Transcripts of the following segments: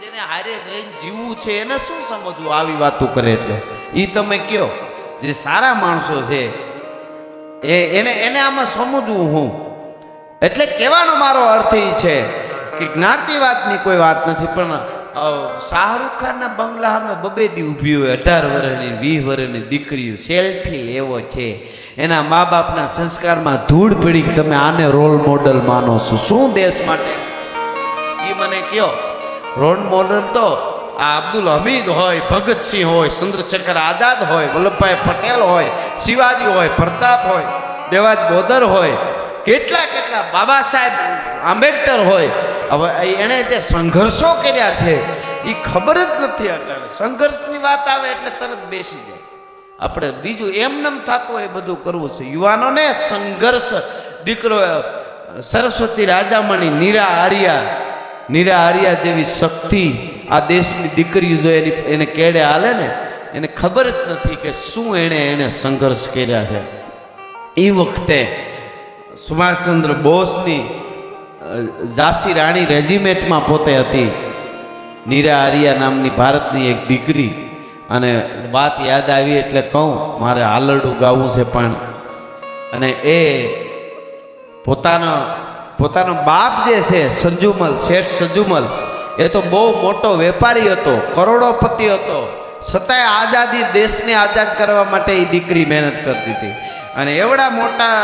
જેને હારે જઈને જીવવું છે એને શું સમજવું? આવી વાતો કરે એટલે. એ તમે કયો, જે સારા માણસો છે, એ એને એને આમાં સમજવું હું. એટલે કહેવાનો મારો અર્થ એ છે કે જ્ઞાતિવાદની કોઈ વાત નથી, પણ શાહરૂખ ખાનના બંગલા સામે બબેદી ઊભી હોય, અઢાર વર્ષની વીસ વર્ષની દીકરીઓ સેલ્ફી લેવો છે. એના મા બાપના સંસ્કારમાં ધૂળ પડી તમે આને રોલ મોડલ માનો છો. શું દેશ માટે? એ મને કયો રોલ મોડલ તો આ અબ્દુલ હમીદ હોય ભગતસિંહ હોય, ચંદ્રશેખર આઝાદ હોય, વલ્લભભાઈ પટેલ હોય, શિવાજી હોય, પ્રતાપ હોય, દેવાજ બોદર હોય, કેટલા કેટલા બાબા સાહેબ આંબેડકર હોય. હવે એણે જે સંઘર્ષો કર્યા છે એ ખબર જ નથી અટાણે સંઘર્ષની વાત આવે એટલે તરત બેસી જાય. આપણે બીજું એમનેમ થતું હોય બધું કરવું છે. યુવાનોને સંઘર્ષ, દીકરો સરસ્વતી રાજામણી નીરા આર્યા નીરા આર્યા જેવી શક્તિ આ દેશની દીકરી જો એની એને કેડે હાલે ને, એને ખબર જ નથી કે શું એણે એણે સંઘર્ષ કર્યા છે. એ વખતે સુભાષચંદ્ર બોસની ઝાંસી રાણી રેજિમેન્ટમાં પોતે હતી. નીરા આર્યા નામની ભારતની એક દીકરી. અને વાત યાદ આવી એટલે કહું, મારે હાલરડું ગાવું છે પણ. અને એ પોતાનો પોતાનો બાપ જે છે, સંજુમલ, શેઠ સંજુમલ, એ તો બહુ મોટો વેપારી હતો, કરોડોપતિ હતો. છતાંય આઝાદી દેશને આઝાદ કરવા માટે એ દીકરી મહેનત કરતી હતી. અને એવડા મોટા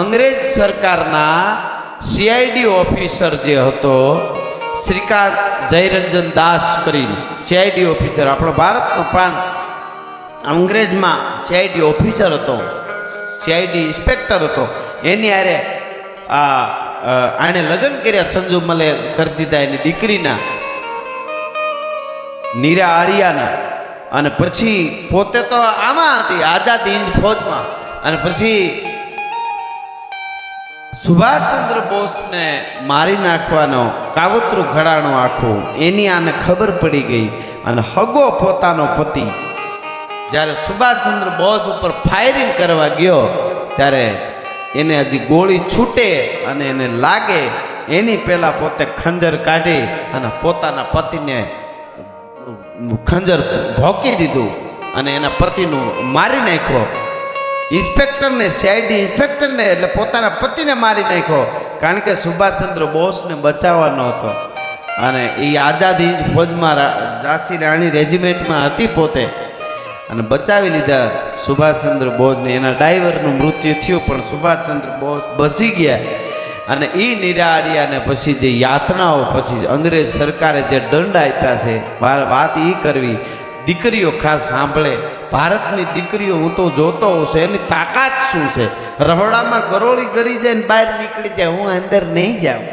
અંગ્રેજ સરકારના સીઆઈડી ઓફિસર જે હતો, શ્રીકાંત જયરંજન દાસ કરીને સીઆઈડી ઓફિસર, આપણો ભારતનો પ્રાણ અંગ્રેજમાં સીઆઈડી ઓફિસર હતો સીઆઈડી ઇન્સ્પેક્ટર હતો. એની આરે આ આણે લગ્ન કર્યા સંજુ મલે કરી દીધા એની દીકરીના, નીરા આર્યાના. અને પછી પોતે તો આમાં હતી, આઝાદ ઇન્જ ફોજમાં. અને પછી સુભાષચંદ્ર બોસને મારી નાખવાનો કાવતરું ઘડાણું આખું, એની આને ખબર પડી ગઈ. અને હગો પોતાનો પતિ. જ્યારે સુભાષચંદ્ર બોઝ ઉપર ફાયરિંગ કરવા ગયો, ત્યારે એને હજી ગોળી છૂટે અને એને લાગે, એની પહેલાં પોતે ખંજર કાઢી અને પોતાના પતિને ખંજર ભોંકી દીધું અને એના પતિનું મારી નાખ્યો. ઇન્સ્પેક્ટરને સીઆઈડી ઇન્સ્પેક્ટરને એટલે પોતાના પતિને મારી નાખ્યો, કારણ કે સુભાષચંદ્ર બોસને બચાવવાનો હતો. અને એ આઝાદ હિંદ ફૌજમાં ઝાંસી રાણી રેજિમેન્ટમાં હતી પોતે. અને બચાવી લીધા સુભાષચંદ્ર બોઝને. એના ડ્રાઈવરનું મૃત્યુ થયું, પણ સુભાષચંદ્ર બોઝ બસી ગયા. અને એ નિરાર્યાને પછી જે યાતનાઓ, પછી અંગ્રેજ સરકારે જે દંડ આપ્યા છે વાત એ કરવી, દીકરીઓ ખાસ સાંભળે. ભારતની દીકરીઓ હું તો જોતો હોઉં છું, એની તાકાત શું છે? રહોડામાં ગરોળી કરી જાય ને બહાર નીકળી જાય, હું અંદર નહીં જાઉં.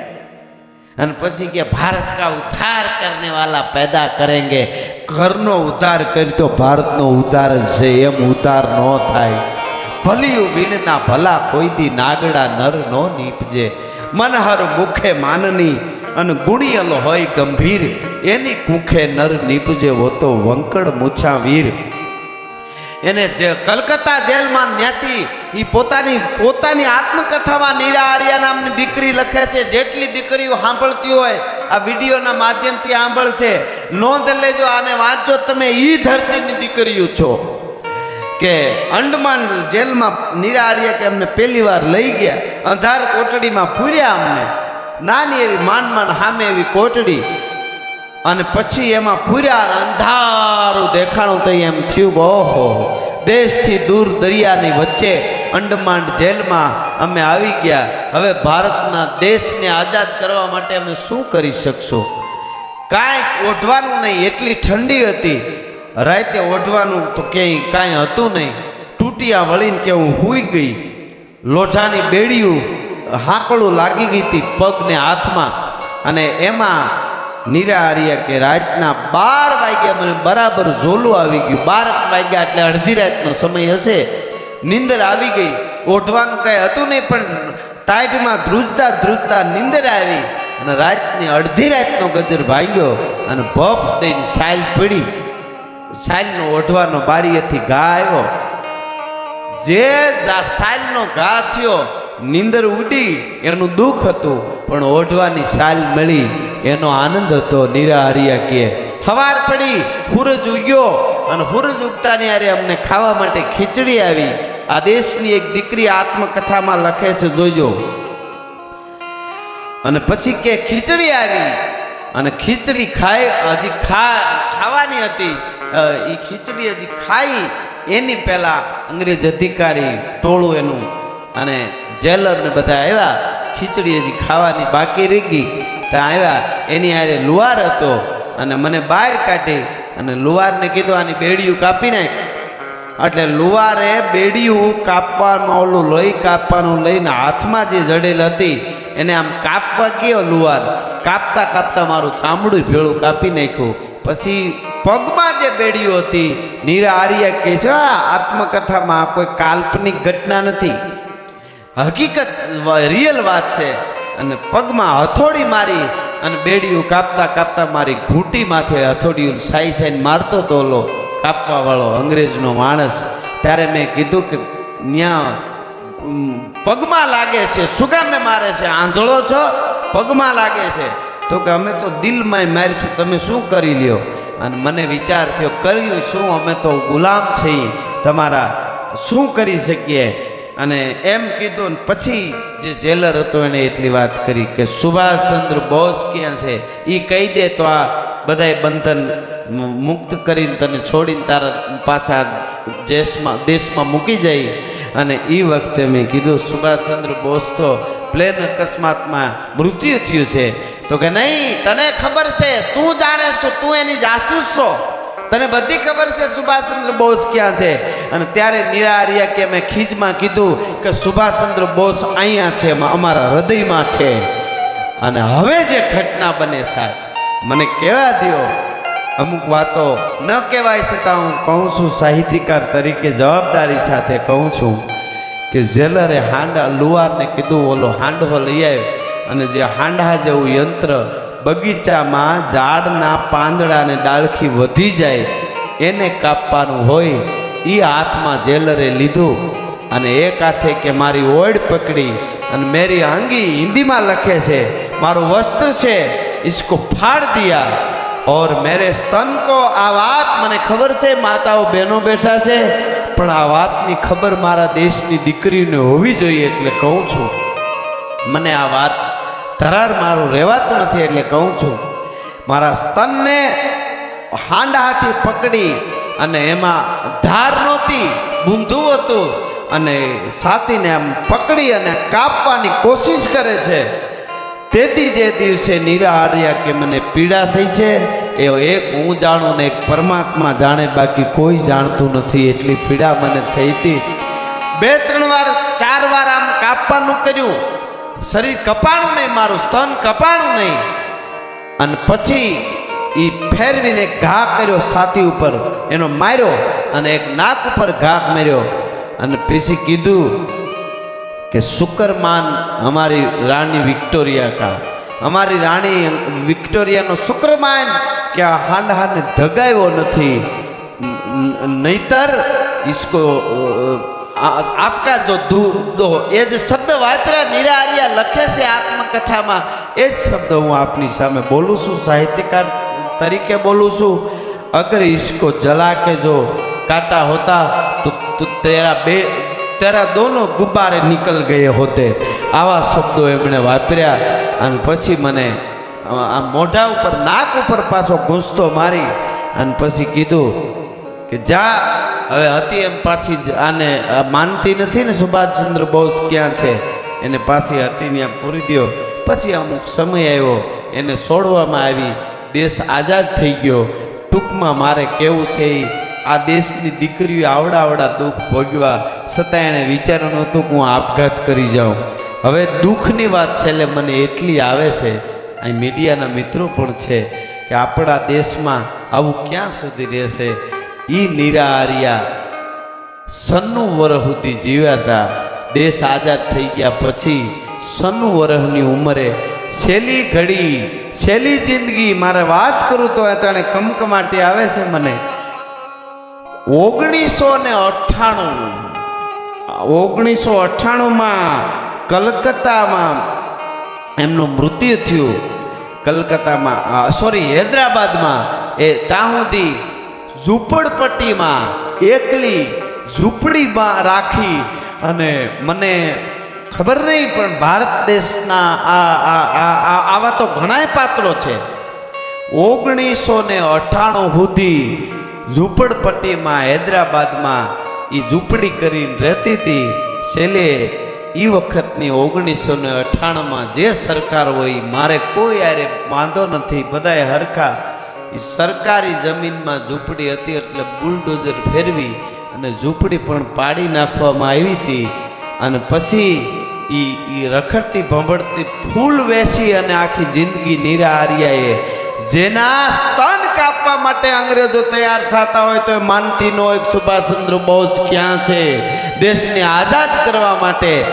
અને પછી કે ભારત કા ઉદ્ધાર કરને પેદા કરેંગે ઘરનો ઉદ્ધાર કરી તો ભારતનો ઉદ્ધાર છે, એમ ઉદ્ધાર ન થાય. ભલિયું વીણના ભલા કોઈ દી નાગડા નર નો નીપજે. મનહર મુખે માનની અને ગુણિયલ હોય ગંભીર. એની કુખે નર નીપજે હોતો વંકડ મૂછા વીર એને જે કલકત્તા જેલમાં ન્યાથી એ પોતાની પોતાની આત્મકથામાં નીરા આર્યા નામની દીકરી લખે છે, જેટલી દીકરીઓ સાંભળતી હોય આ વિડીયોના માધ્યમથી સાંભળશે. નોંધ લેજો, આને વાંચો તમે ઈ ધરતીની દીકરીઓ છો કે અંડમાન જેલમાં નિરાર્ય કે અમને પહેલી વાર લઈ ગયા, અંધાર કોટડીમાં પૂર્યા અમને. નાની એવી માંડ માંડ સામે એવી કોટડી અને પછી એમાં પૂર્યા અંધારું દેખાણું થઈ એમ થયું ઓહો, દેશથી દૂર દરિયાની વચ્ચે અંડમાન જેલમાં અમે આવી ગયા. હવે ભારતના દેશને આઝાદ કરવા માટે અમે શું કરી શકશો? કાંઈ ઓઢવાનું નહીં, એટલી ઠંડી હતી. રાતે ઓઢવાનું તો ક્યાંય, કાંઈ હતું નહીં. તૂટિયા વળીને કે હું સૂઈ ગઈ. લોઢાની બેડિયું હાંકળું લાગી ગઈ હતી પગને હાથમાં. અને એમાં નિરાહારીએ કે રાતના બાર વાગ્યા મને બરાબર ઝોલું આવી ગયું. બાર વાગ્યા એટલે અડધી રાતનો સમય હશે. નીંદર આવી ગઈ. ઓઢવાનું કાંઈ હતું નહીં, પણ ટાઈટમાં ધ્રુજતા ધ્રુજતા નીંદર આવી અને રાતની અડધી રાતનો ગજર ભાંગ્યો અને ભફ દઈને સાયલ પડી. સાયલનો ઓઢવાનો બારીએથી ઘા આવ્યો. જે સાયલનો ઘા થયો, નીંદર ઉડી, એનું દુઃખ હતું, પણ ઓઢવાની સાલ મળી. એનો આનંદ હતો નીરા હરિયા કે, હવાર પડી સૂરજ ઉગ્યો. અને સૂરજ ઉગતાની હારે અમને ખાવા માટે ખીચડી આવી. આ દેશની એક દીકરી આત્મકથામાં લખે છે, જોજો. અને પછી કે ખીચડી આવી અને ખીચડી ખાઈ, હજી ખા, ખાવાની હતી. એ ખીચડી હજી ખાઈ, એની પહેલા અંગ્રેજ અધિકારી ટોળું એનું અને જેલર ને બધા આવ્યા. ખીચડી હજી ખાવાની બાકી રહી ગઈ. ત્યાં આવ્યા, એની હારે લુવાર હતો અને મને બહાર કાઢી અને લુવારને કીધું, આની બેડીયું કાપી નાખ. એટલે લુવારે બેડિયું કાપવાનું, ઓલું લોહી કાપવાનું લઈને હાથમાં જે જડેલ હતી, એને આમ કાપવા ગયો લુવાર. કાપતા કાપતા મારું ચામડું ભેળું કાપી નાખ્યું. પછી પગમાં જે બેડિયું હતી, નીરા આર્ય કહે છે, "આ આત્મકથામાં કોઈ કાલ્પનિક ઘટના નથી. હકીકત રિયલ વાત છે. અને પગમાં હથોડી મારી અને બેડિયું કાપતા કાપતા મારી ઘૂંટી માથે હથોડિયું સાઈ સાઈ મારતો તો ઓલો કાપવા વાળો અંગ્રેજનો માણસ, ત્યારે મેં કીધું કે ત્યાં પગમાં લાગે છે. શું કામે મારે છે? આંધળો છો? પગમાં લાગે છે. તો કે અમે તો દિલમાં મારીશું. તમે શું કરી લ્યો? અને મને વિચાર થયો, કર્યું શું? અમે તો ગુલામ છીએ તમારા. શું કરી શકીએ? અને એમ કીધું પછી જે જેલર હતો એણે એટલી વાત કરી કે, સુભાષચંદ્ર બોઝ ક્યાં છે? એ કહી દે તો આ બધાય બંધન મુક્ત કરીને તને છોડીને તારા પાછા દેશમાં દેશમાં મૂકી જાય. અને એ વખતે મેં કીધું, સુભાષચંદ્ર બોઝ તો પ્લેન અકસ્માતમાં મૃત્યુ થયું છે. તો કે નહીં, તને ખબર છે, તું જાણે છો, તું એની જાસૂસ છો. તને બધી ખબર છે સુભાષચંદ્ર બોઝ ક્યાં છે? અને ત્યારે નિરારિયા કે મેં ખીજમાં કીધું કે સુભાષચંદ્ર બોઝ અહીંયા છે, અમારા હૃદયમાં છે. અને હવે જે ઘટના બને સાહેબ મને કહેવા દ્યો, અમુક વાતો ન કહેવાય છતાં હું કહું છું, સાહિત્યકાર તરીકે જવાબદારી સાથે કહું છું કે જેલરે હાંડા લુવારને કીધું, ઓલો હાંડવો લઈ આવ્યો. અને જે હાંડા જેવું યંત્ર બગીચામાં ઝાડના પાંદડાને ડાળખી વધી જાય, એને કાપવાનું હોય એ હાથમાં જેલરે લીધું. અને એક હાથે કે મારી ઓડ પકડી અને મેરી આંગી હિન્દીમાં લખે છે, મારું વસ્ત્ર છે इसको फाड़ दिया और मेरे स्तन को આ વાત મને ખબર છે માતાઓ બહેનો બેઠા છે પણ આ વાતની ખબર મારા દેશની દીકરીને હોવી જોઈએ એટલે કહું છું મને આ વાત ધરાર મારું રહેવાતું નથી એટલે કહું છું મારા સ્તનને હાંડાથી પકડી અને એમાં ધાર નહોતી બૂંધું હતું અને સાતીને આમ પકડી અને કાપવાની કોશિશ કરે છે તેથી જે દિવસે નિરાહાર્યા કે મને પીડા થઈ છે એ એક હું જાણું ને એક પરમાત્મા જાણે, બાકી કોઈ જાણતું નથી. એટલી પીડા મને થઈ હતી. બે, ત્રણ વાર, ચાર વાર આમ કાપવાનું કર્યું. શરીર કપાણું નહીં, મારું સ્તન કપાણું નહીં. અને પછી એ ફેરવીને ઘા કર્યો છાતી ઉપર. એનો માર્યો અને એક નાક ઉપર ઘા માર્યો અને પછી કીધું કે શુક્રમાન અમારી રાણી વિક્ટોરિયા કા. અમારી રાણી વિક્ટોરિયાનો શુક્રમાન કે આ હાંડહાને ધગાવ્યો નથી. નહીતર ઇસકો આપકા જો દો. એ જે શબ્દ વાપરા નિરાર્યા, લખે છે આત્મકથામાં. એ જ શબ્દ હું આપની સામે બોલું છું, સાહિત્યકાર તરીકે બોલું છું. અગર ઇસકો જલા કે જો કાટા હોતા તો તેરા બે તેરા દોનો ગુબ્બારે નીકળ ગયે હોતે. આવા શબ્દો એમણે વાપર્યા અને પછી મને આ મોઢા ઉપર, નાક ઉપર પાછો ઘૂંસતો મારી અને પછી કીધું કે, જા, હવે હતી એમ પાછી જ, આને માનતી નથી ને સુભાષચંદ્ર બોઝ ક્યાં છે? એને પાછી હતી ત્યાં પૂરી દ્યો. પછી અમુક સમય આવ્યો, એને છોડવામાં આવી, દેશ આઝાદ થઈ ગયો. ટૂંકમાં મારે કેવું છે ઈ? આ દેશની દીકરીઓ આવડા આવડા દુઃખ ભોગવા છતાં એણે વિચાર્યું નહોતું કે હું આપઘાત કરી જાઉં. હવે દુઃખની વાત છેલ્લે મને એટલી આવે છે, અહીં મીડિયાના મિત્રો પણ છે, કે આપણા દેશમાં આવું ક્યાં સુધી રહેશે? ઈ નિરાહારિયા સન્નું વરહ સુધી જીવ્યા હતા દેશ આઝાદ થઈ ગયા પછી સન્નું વરહની ઉંમરે છેલ્લી ઘડી, છેલ્લી જિંદગી મારે વાત કરું તો અત્યારે કમકમાટી આવે છે મને. ઓગણીસો ને અઠ્ઠાણું ઓગણીસો અઠ્ઠાણુંમાં કલકત્તામાં એમનું મૃત્યુ થયું. કલકત્તામાં સોરી, હૈદરાબાદમાં એ સુધી ઝૂંપડપટ્ટીમાં એકલી ઝૂંપડીમાં રાખી અને મને ખબર નહીં, પણ ભારત દેશના આ- આવા તો ઘણાય પાત્રો છે. ઓગણીસો ને અઠ્ઠાણું સુધી ઝૂંપડપટ્ટીમાં, હૈદરાબાદમાં એ ઝૂંપડી કરીને રહેતી હતી. છેલ્લે એ વખતની ઓગણીસો ને અઠ્ઠાણુંમાં જે સરકાર હોય મારે કોઈ આરે વાંધો નથી. બધાએ હરખા. એ સરકારી જમીનમાં ઝૂંપડી હતી એટલે બુલડોઝર ફેરવી અને ઝૂંપડી પણ પાડી નાખવામાં આવી હતી. અને પછી એ એ રખડતી ભંભળતી ફૂલ વેસી અને આખી જિંદગી નિરાહાર્યાએ જેના સ્તન કાપવા માટે અંગ્રેજો તૈયાર થતા હોય તો માનતી ન હોય સુભાષચંદ્ર બોઝ ક્યાં છે? દેશને આઝાદ કરવા માટે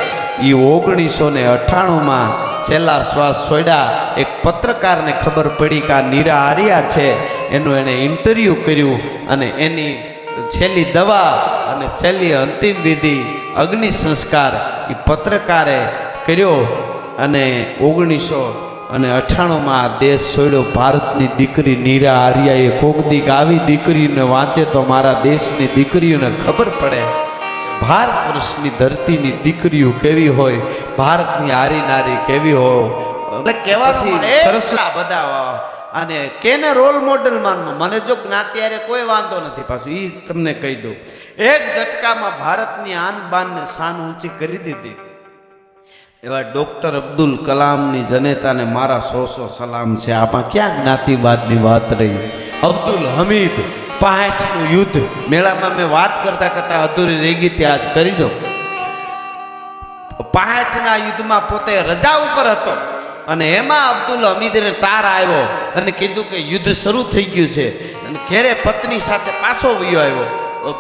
એ ઓગણીસો ને અઠ્ઠાણુંમાં છેલ્લા શ્વાસ છોડ્યા. એક પત્રકારને ખબર પડી કે આ નીરા આર્યા છે. એનું એણે ઇન્ટરવ્યૂ કર્યું અને એની છેલ્લી દવા અને છેલ્લી અંતિમ વિધિ, અગ્નિ સંસ્કાર એ પત્રકારે કર્યો. અને ઓગણીસો અને અઠાણુંમાં આ દેશ છોડ્યો ભારતની દીકરી નીરા આર્યાએ કોક દીક આવી દીકરીને વાંચે તો મારા દેશની દીકરીઓને ખબર પડે. ભારત વર્ષની ધરતીની દીકરીઓ કેવી હોય ભારતની હારી નારી કેવી હોય. આ બધા અને કેને રોલ મોડલ માનવું? મને જો જ્ઞાતિ કોઈ વાંધો નથી પાછું એ તમને કહી દઉં. એક ઝટકામાં ભારતની આન બાનને શાન ઊંચી કરી દીધી. એવા ડૉક્ટર અબ્દુલ કલામની જનેતાને મારા સો સો સલામ છે. આમાં ક્યાં જ્ઞાતિવાદની વાત રહી? અબ્દુલ હમીદ પાંચનું યુદ્ધ. મેળામાં મેં વાત કરતા કરતા અધૂરી રહી ગઈ, ત્યાં જ કરી દો પાંચના યુદ્ધમાં પોતે રજા ઉપર હતો અને એમાં અબ્દુલ હમીદને તાર આવ્યો અને કીધું કે યુદ્ધ શરૂ થઈ ગયું છે. અને ઘેરે પત્ની સાથે પાછો વયો આવ્યો.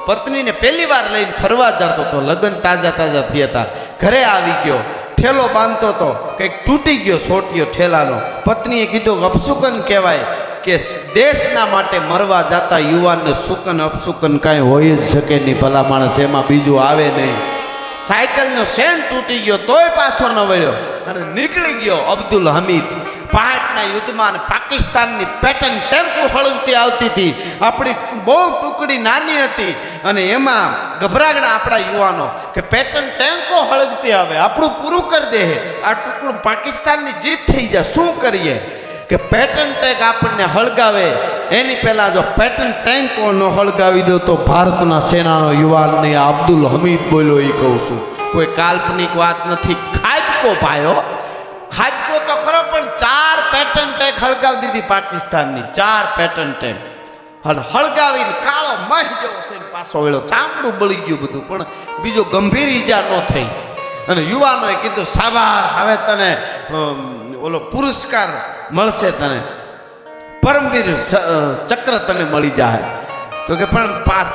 પત્નીને પહેલી વાર લઈને ફરવા જતો હતો. લગ્ન તાજા તાજા થયા હતા. ઘરે આવી ગયો. ઠેલો બાંધતો હતો, કંઈક તૂટી ગયો સોટિયો ઠેલાનો. પત્નીએ કીધું અપસુકન કહેવાય કે દેશના માટે મરવા જતા યુવાનને સુકન અપસુકન કાંઈ હોય જ શકે નહીં. ભલા માણસ એમાં બીજું આવે નહીં. સાયકલનો સેન તૂટી ગયો, તોય પાછો ન વળ્યો અને નીકળી ગયો અબ્દુલ હમીદ. યુદ્ધમાં પાકિસ્તાનની પેટર્ન ટેમ્પો હળગતી આવતી હતી. આપણી બહુ ટુકડી નાની હતી અને એમાં ગભરાગણા આપણા યુવાનો કે પેટર્ન ટેન્કો હળગતી આવે, આપણું પૂરું કરી દે. આ ટુકડું પાકિસ્તાનની જીત થઈ જાય. શું કરીએ? કે પેટર્ન ટેન્ક આપણને હળગાવે. એની પહેલાં જો પેટર્ન ટેન્કો ન હળગાવી દો તો ભારતના સેનાનો યુવાન નહીં. અબ્દુલ હમીદ બોલ્યો એ કહું છું. કોઈ કાલ્પનિક વાત નથી. ખાપકો પાયો ખાપકો તો ખરો, પણ ચાર પેટર્ન ટેન્ક હળગાવી દીધી પાકિસ્તાનની. ચાર પેટર્ન ટેક અને હળગાવીને કાળો મહી જેવો થઈને પાછો વેળો ચામડું બળી ગયું બધું, પણ બીજો ગંભીર ઈજા ન થઈ. અને યુવાનોએ કીધું સાબા હવે તને ઓલો પુરસ્કાર મળશે તને. પરમવીર ચક્ર તને મળી જાય તો કે, પણ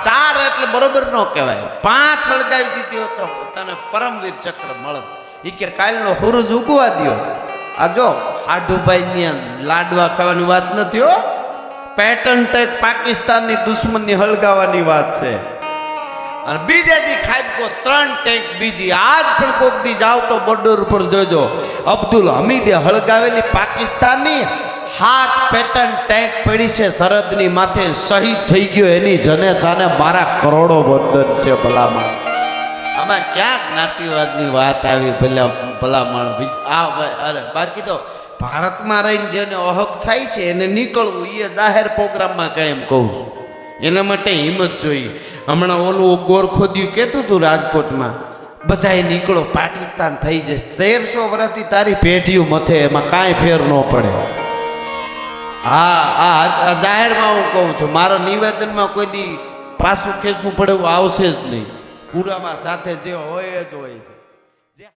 ચાર એટલે બરોબર ન કહેવાય. પાંચ હળગાવી દીધી તો તને પરમવીર ચક્ર મળત. એ કે કાલનો હુરુજ ઉગવા દ્યો. આ જો આઢુભાઈ લાડવા ખાવાની વાત નથી હો. પેટર્ન ટેક પાકિસ્તાનની દુશ્મનની હળગાવાની વાત છે. અને બીજે દી ખાઈકો ત્રણ ટેન્ક બીજી આજ પણ કોક દી જાવ તો બોર્ડર ઉપર જોજો. અબ્દુલ હમીદે હળગાવેલી પાકિસ્તાનની હાથ પેટર્ન ટેન્ક પડી છે, સરહદની માથે શહીદ થઈ ગયો એની જનેતાને મારા કરોડો વંદન છે ભલામણ. આમાં ક્યાં જ્ઞાતિવાદની વાત આવી? ભલા ભલામણ આ અરે બાકી તો ભારતમાં રહીને જેને અહક થાય છે, એને નીકળવું એ જાહેર પ્રોગ્રામમાં એમ કહું છું. એના માટે હિંમત જોઈએ. હમણાં ઓલું ગોરખોદ્યું કહેતું હતું રાજકોટમાં, બધાય નીકળો, પાકિસ્તાન થઈ જશે તેરસો વર્ષથી તારી પેઢીઓ મથે, એમાં કાંઈ ફેર ન પડે. હા આ જાહેરમાં હું કહું છું, મારા નિવેદનમાં કોઈ દી પાછું ખેંચવું પડે એવું આવશે જ નહીં. પૂરામાં સાથે જે હોય જ હોય છે.